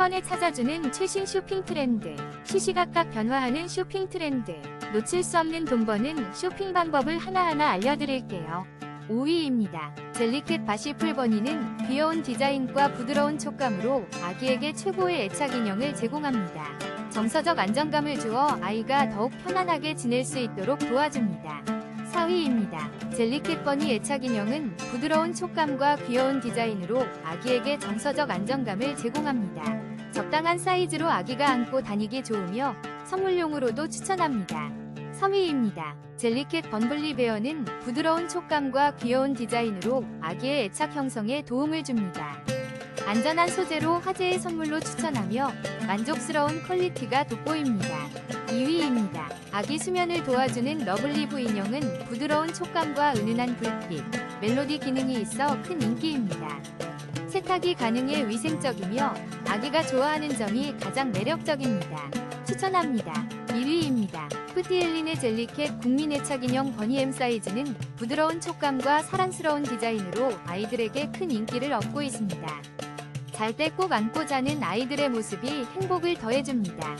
번에 찾아주는 최신 쇼핑 트렌드. 시시각각 변화하는 쇼핑 트렌드. 놓칠 수 없는 돈 버는 쇼핑 방법을 하나하나 알려드릴게요. 5위입니다. 젤리캣 바시 풀 버니는 귀여운 디자인과 부드러운 촉감으로 아기에게 최고의 애착 인형을 제공합니다. 정서적 안정감을 주어 아이가 더욱 편안하게 지낼 수 있도록 도와줍니다. 4위입니다. 젤리캣 버니 애착 인형은 부드러운 촉감과 귀여운 디자인으로 아기에게 정서적 안정감을 제공합니다. 적당한 사이즈로 아기가 안고 다니기 좋으며 선물용으로도 추천합니다. 3위입니다. 젤리캣 번블리 베어는 부드러운 촉감과 귀여운 디자인으로 아기의 애착 형성에 도움을 줍니다. 안전한 소재로 화제의 선물로 추천하며 만족스러운 퀄리티가 돋보입니다. 2위입니다. 아기 수면을 도와주는 러블리브 인형은 부드러운 촉감과 은은한 불빛, 멜로디 기능이 있어 큰 인기입니다. 세탁이 가능해 위생적이며 아기가 좋아하는 점이 가장 매력적입니다. 추천합니다. 1위입니다. 푸티엘린의 젤리캣 국민 애착 인형 버니엠 사이즈는 부드러운 촉감과 사랑스러운 디자인으로 아이들에게 큰 인기를 얻고 있습니다. 잘 때 꼭 안고 자는 아이들의 모습이 행복을 더해줍니다.